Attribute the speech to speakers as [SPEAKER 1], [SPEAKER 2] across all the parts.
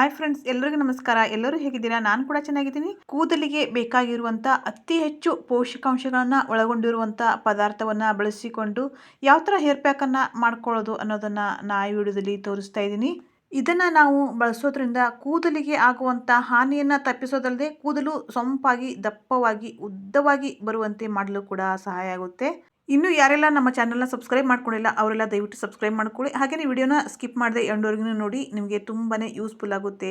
[SPEAKER 1] Hi friends ಎಲ್ಲರಿಗೂ ನಮಸ್ಕಾರ. ಎಲ್ಲರೂ ಹೇಗಿದ್ದೀರಾ? ನಾನು ಕೂಡ ಚೆನ್ನಾಗಿದ್ದೀನಿ. ಕೂದಲಿಗೆ ಬೇಕಾಗಿರುವಂಥ ಅತಿ ಹೆಚ್ಚು ಪೋಷಕಾಂಶಗಳನ್ನ ಒಳಗೊಂಡಿರುವಂಥ ಪದಾರ್ಥವನ್ನ ಬಳಸಿಕೊಂಡು ಯಾವ ಥರ ಹೇರ್ ಪ್ಯಾಕನ್ನು ಮಾಡ್ಕೊಳ್ಳೋದು ಅನ್ನೋದನ್ನ ನಾ ಈ ವಿಡಿಯೋದಲ್ಲಿ ತೋರಿಸ್ತಾ ಇದ್ದೀನಿ. ಇದನ್ನ ನಾವು ಬಳಸೋದ್ರಿಂದ ಕೂದಲಿಗೆ ಆಗುವಂಥ ಹಾನಿಯನ್ನ ತಪ್ಪಿಸೋದಲ್ಲದೆ ಕೂದಲು ಸೊಂಪಾಗಿ ದಪ್ಪವಾಗಿ ಉದ್ದವಾಗಿ ಬರುವಂತೆ ಮಾಡಲು ಕೂಡ ಸಹಾಯ ಆಗುತ್ತೆ. ಇನ್ನು ಯಾರೆಲ್ಲ ನಮ್ಮ ಚಾನಲ್ನ ಸಬ್ಸ್ಕ್ರೈಬ್ ಮಾಡ್ಕೊಂಡಿಲ್ಲ, ಅವರೆಲ್ಲ ದಯವಿಟ್ಟು ಸಬ್ಸ್ಕ್ರೈಬ್ ಮಾಡ್ಕೊಳ್ಳಿ. ಹಾಗೆಯೇ ವಿಡಿಯೋನ ಸ್ಕಿಪ್ ಮಾಡದೆ ಎಂಡೋರ್ಗೂ ನೋಡಿ, ನಿಮಗೆ ತುಂಬಾ ಯೂಸ್ಫುಲ್ ಆಗುತ್ತೆ.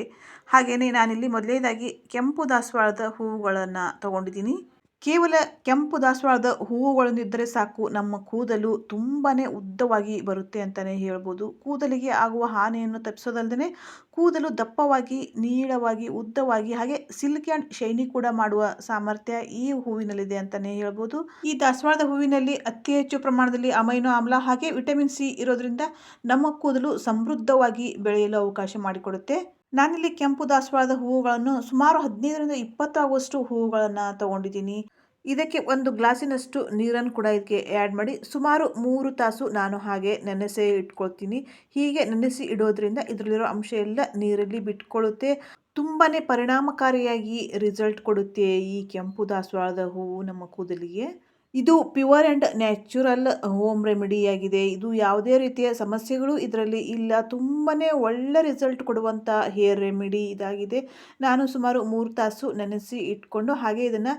[SPEAKER 1] ಹಾಗೆಯೇ ನಾನಿಲ್ಲಿ ಮೊದಲೇದಾಗಿ ಕೆಂಪು ದಾಸವಾಳದ ಹೂವುಗಳನ್ನು ತಗೊಂಡಿದ್ದೀನಿ. ಕೇವಲ ಕೆಂಪು ದಾಸವಾಳದ ಹೂವುಗಳೊಂದಿದ್ದರೆ ಸಾಕು, ನಮ್ಮ ಕೂದಲು ತುಂಬಾ ಉದ್ದವಾಗಿ ಬರುತ್ತೆ ಅಂತಲೇ ಹೇಳ್ಬೋದು. ಕೂದಲಿಗೆ ಆಗುವ ಹಾನಿಯನ್ನು ತಪ್ಪಿಸೋದಲ್ಲದೆ ಕೂದಲು ದಪ್ಪವಾಗಿ, ನೀಳವಾಗಿ, ಉದ್ದವಾಗಿ, ಹಾಗೆ ಸಿಲ್ಕ್ ಆ್ಯಂಡ್ ಶೈನಿ ಕೂಡ ಮಾಡುವ ಸಾಮರ್ಥ್ಯ ಈ ಹೂವಿನಲ್ಲಿದೆ ಅಂತಲೇ ಹೇಳ್ಬೋದು. ಈ ದಾಸವಾಳದ ಹೂವಿನಲ್ಲಿ ಅತಿ ಹೆಚ್ಚು ಪ್ರಮಾಣದಲ್ಲಿ ಅಮೈನೋ ಆಮ್ಲ, ಹಾಗೆ ವಿಟಮಿನ್ ಸಿ ಇರೋದ್ರಿಂದ ನಮ್ಮ ಕೂದಲು ಸಮೃದ್ಧವಾಗಿ ಬೆಳೆಯಲು ಅವಕಾಶ ಮಾಡಿಕೊಡುತ್ತೆ. ನಾನಿಲ್ಲಿ ಕೆಂಪು ದಾಸವಾಳದ ಹೂವುಗಳನ್ನು ಸುಮಾರು ಹದಿನೈದರಿಂದ ಇಪ್ಪತ್ತಾಗುವಷ್ಟು ಹೂವುಗಳನ್ನು ತಗೊಂಡಿದ್ದೀನಿ. ಇದಕ್ಕೆ ಒಂದು ಗ್ಲಾಸಿನಷ್ಟು ನೀರನ್ನು ಕೂಡ ಇದಕ್ಕೆ ಆ್ಯಡ್ ಮಾಡಿ ಸುಮಾರು ಮೂರು ತಾಸು ನಾನು ಹಾಗೆ ನೆನೆಸೇ ಇಟ್ಕೊಳ್ತೀನಿ. ಹೀಗೆ ನೆನೆಸಿ ಇಡೋದ್ರಿಂದ ಇದರಲ್ಲಿರೋ ಅಂಶ ಎಲ್ಲ ನೀರಲ್ಲಿ ಬಿಟ್ಕೊಳ್ಳುತ್ತೆ. ತುಂಬಾ ಪರಿಣಾಮಕಾರಿಯಾಗಿ ರಿಸಲ್ಟ್ ಕೊಡುತ್ತೆ ಈ ಕೆಂಪು ದಾಸವಾಳದ ಹೂವು ನಮ್ಮ ಕೂದಲಿಗೆ. ಇದು ಪ್ಯೂರ್ ಆ್ಯಂಡ್ ನ್ಯಾಚುರಲ್ ಹೋಮ್ ರೆಮಿಡಿಯಾಗಿದೆ ಇದು ಯಾವುದೇ ರೀತಿಯ ಸಮಸ್ಯೆಗಳು ಇದರಲ್ಲಿ ಇಲ್ಲ. ತುಂಬಾ ಒಳ್ಳೆ ರಿಸಲ್ಟ್ ಕೊಡುವಂಥ ಹೇರ್ ರೆಮಿಡಿ ಇದಾಗಿದೆ. ನಾನು ಸುಮಾರು ಮೂರು ತಾಸು ನೆನೆಸಿ ಇಟ್ಕೊಂಡು ಹಾಗೆ ಇದನ್ನು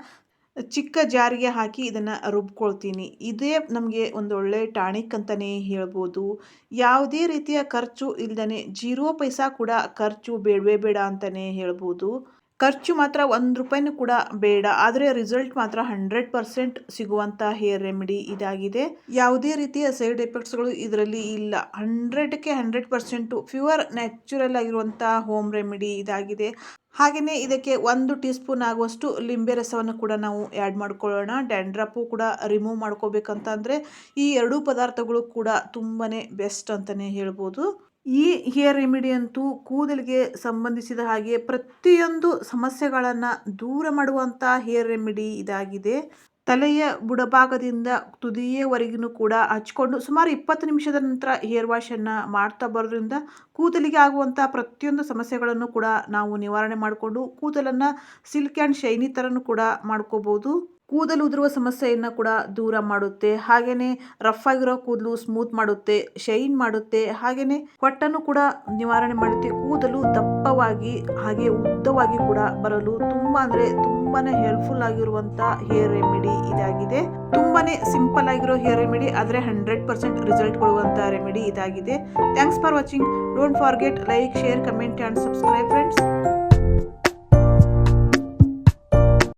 [SPEAKER 1] ಚಿಕ್ಕ ಜಾರಿಗೆ ಹಾಕಿ ಇದನ್ನು ರುಬ್ಕೊಳ್ತೀನಿ. ಇದೇ ನಮಗೆ ಒಂದು ಒಳ್ಳೆ ಟಾಣಿಕ್ ಅಂತಲೇ ಹೇಳ್ಬೋದು. ಯಾವುದೇ ರೀತಿಯ ಖರ್ಚು ಇಲ್ಲದೇ ಜೀರೋ ಪೈಸಾ ಕೂಡ ಖರ್ಚು ಬೇಡವೇ ಬೇಡ ಅಂತಲೇ ಹೇಳ್ಬೋದು. ಖರ್ಚು ಮಾತ್ರ ಒಂದು ರೂಪಾಯಿನೂ ಕೂಡ ಬೇಡ. ಆದರೆ ರಿಸಲ್ಟ್ ಮಾತ್ರ ಹಂಡ್ರೆಡ್ ಪರ್ಸೆಂಟ್ ಸಿಗುವಂಥ ಹೇರ್ ರೆಮಿಡಿ ಇದಾಗಿದೆ. ಯಾವುದೇ ರೀತಿಯ ಸೈಡ್ ಎಫೆಕ್ಟ್ಸ್ಗಳು ಇದರಲ್ಲಿ ಇಲ್ಲ. ಹಂಡ್ರೆಡ್ಗೆ ಹಂಡ್ರೆಡ್ ಪರ್ಸೆಂಟು ಪ್ಯೂರ್ ನ್ಯಾಚುರಲ್ ಆಗಿರುವಂಥ ಹೋಮ್ ರೆಮಿಡಿ ಇದಾಗಿದೆ. ಹಾಗೆಯೇ ಇದಕ್ಕೆ ಒಂದು ಟೀ ಸ್ಪೂನ್ ಆಗುವಷ್ಟು ಲಿಂಬೆ ರಸವನ್ನು ಕೂಡ ನಾವು ಆ್ಯಡ್ ಮಾಡ್ಕೊಳ್ಳೋಣ. ಡ್ಯಾಂಡ್ರಪ್ಪು ಕೂಡ ರಿಮೂವ್ ಮಾಡ್ಕೋಬೇಕಂತಂದರೆ ಈ ಎರಡೂ ಪದಾರ್ಥಗಳು ಕೂಡ ತುಂಬಾ ಬೆಸ್ಟ್ ಅಂತಲೇ ಹೇಳ್ಬೋದು. ಈ ಹೇರ್ ರೆಮಿಡಿ ಅಂತೂ ಕೂದಲಿಗೆ ಸಂಬಂಧಿಸಿದ ಹಾಗೆ ಪ್ರತಿಯೊಂದು ಸಮಸ್ಯೆಗಳನ್ನು ದೂರ ಮಾಡುವಂಥ ಹೇರ್ ರೆಮಿಡಿ ಇದಾಗಿದೆ. ತಲೆಯ ಬುಡಭಾಗದಿಂದ ತುದಿಯವರೆಗೂ ಕೂಡ ಹಚ್ಕೊಂಡು ಸುಮಾರು ಇಪ್ಪತ್ತು ನಿಮಿಷದ ನಂತರ ಹೇರ್ ವಾಶನ್ನು ಮಾಡ್ತಾ ಬರೋದ್ರಿಂದ ಕೂದಲಿಗೆ ಆಗುವಂಥ ಪ್ರತಿಯೊಂದು ಸಮಸ್ಯೆಗಳನ್ನು ಕೂಡ ನಾವು ನಿವಾರಣೆ ಮಾಡಿಕೊಂಡು ಕೂದಲನ್ನು ಸಿಲ್ಕ್ ಆ್ಯಂಡ್ ಶೈನಿ ಥರನೂ ಕೂಡ ಮಾಡ್ಕೋಬೋದು. ಕೂದಲು ಉದುರುವ ಸಮಸ್ಯೆಯನ್ನು ಕೂಡ ದೂರ ಮಾಡುತ್ತೆ. ಹಾಗೆಯೇ ರಫ್ ಆಗಿರೋ ಕೂದಲು ಸ್ಮೂತ್ ಮಾಡುತ್ತೆ ಶೈನ್ ಮಾಡುತ್ತೆ. ಹಾಗೆಯೇ ಹೊಟ್ಟನ್ನು ಕೂಡ ನಿವಾರಣೆ ಮಾಡುತ್ತೆ. ಕೂದಲು ದಪ್ಪವಾಗಿ, ಹಾಗೆ ಉದ್ದವಾಗಿ ಕೂಡ ಬರಲು ತುಂಬ ಅಂದರೆ ತುಂಬಾನೇ ಹೆಲ್ಪ್ಫುಲ್ ಆಗಿರುವಂತ ಹೇರ್ ರೆಮಿಡಿ ಇದಾಗಿದೆ. ತುಂಬಾನೇ ಸಿಂಪಲ್ ಆಗಿರೋ ಹೇರ್ ರೆಮಿಡಿ ಆದರೆ ಹಂಡ್ರೆಡ್ ಪರ್ಸೆಂಟ್ ರಿಸಲ್ಟ್ ಕೊಡುವಂತ ರೆಮಿಡಿ ಇದಾಗಿದೆ. Thanks for watching don't forget like share comment and subscribe